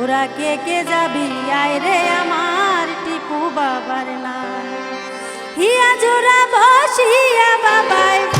তোরা কে কে যাবি? আয় রে আমার টিপু বাবার না হিয়া জোড়া বসিয়া বাবায়।